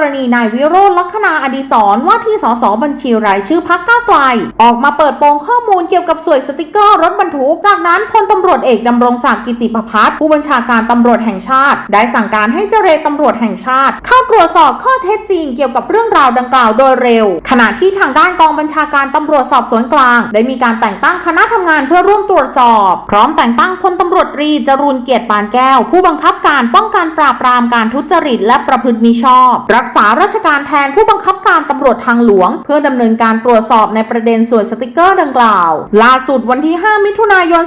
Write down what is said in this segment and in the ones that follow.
รณีนายวิโรจน์ลักษณาอดีศรว่าที่สสบัญชีรายชื่อพักก้าวไกล ออกมาเปิดโปงข้อมูลเกี่ยวกับสวยสติกเกอร์รถบรรทุก จากนั้นพลตำรวจเอกดำรงศักดิ์กิติประพัฒน์ผู้บัญชาการตำรวจแห่งชาติ ได้สั่งการให้เจรตำรวจแห่งชาติ เข้าตรวจสอบข้อเท็จจริงเกี่ยวกับเรื่องราวดังกล่าวโดยเร็ว ขณะที่ทางด้านกองบัญชาการตำรวจสอบสวนกลาง ได้มีการแต่งตั้งคณะทำงานเพื่อร่วมตรวจสอบ พร้อมแต่งตั้งพลตำรวจตรีจรูนเกียรติปานแก้ว ผู้บังคับการป้องกันปราบปรามการทุจริตและประพฤติมิชอบรักษาราชการแทนผู้บังคับการตำรวจทางหลวง เพื่อดำเนินการตรวจสอบในประเด็นสวยสติกเกอร์ดังกล่าว ล่าสุดวันที่ 5 มิถุนายน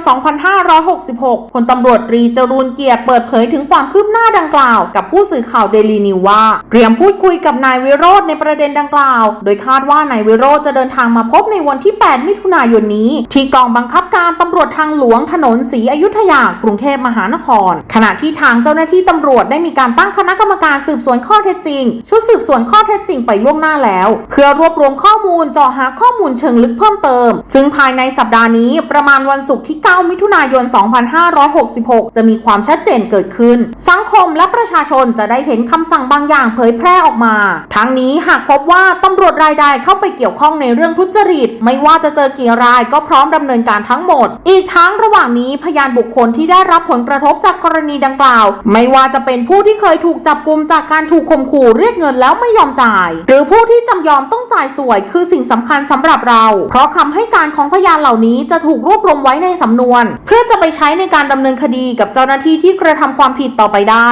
2566พลตำรวจตรีจรูนเกียรติเปิดเผยถึงความคืบหน้าดังกล่าว กับผู้สื่อข่าวเดลีนิวว่า เตรียมพูดคุยกับนายวิโรจน์ในประเด็นดังกล่าว โดยคาดว่านายวิโรจน์จะเดินทางมาพบในวันที่ 8 มิถุนายนนี้ ที่กองบังคับการตำรวจทางหลวงถนนศรีอยุธยากรุงเทพมหานคร ขณะที่ทางเจ้าหน้าที่ตำรวจได้มีการตั้งคณะกรรมการสืบสวนข้อเท็จจริง ชุดสืบสวนข้อเท็จจริงไปล่วงหน้าแล้ว เพื่อรวบรวมข้อมูลเจาะหาข้อมูลเชิงลึกเพิ่มเติม ซึ่งภายในสัปดาห์นี้ประมาณวันศุกร์ที่ 9 มิถุนายน 2566 จะมีความชัดเจนเกิดขึ้น สังคมและประชาชนจะได้เห็นคำสั่งบางอย่างเผยแพร่ออกมา ทั้งนี้หากพบว่าตำรวจรายใดเข้าไปเกี่ยวข้องในเรื่องทุจริต ไม่ว่าจะเจอกี่รายก็พร้อมดำเนินการทั้งงหมด อีกทั้งระหว่างนี้พยานบุคคลที่ได้รับผลกระทบจากกรณีดังกล่าว ไม่ว่าจะเป็นผู้ที่เคยถูกจับกุมจากการถูกข่มขู่เรียกเงินแล้วไม่ยอมจ่าย หรือผู้ที่จำยอมต้องจ่ายสวยคือสิ่งสำคัญสำหรับเรา เพราะคำให้การของพยานเหล่านี้จะถูกรวบรวมไว้ในสำนวน เพื่อจะไปใช้ในการดำเนินคดีกับเจ้าหน้าที่ที่กระทำความผิดต่อไปได้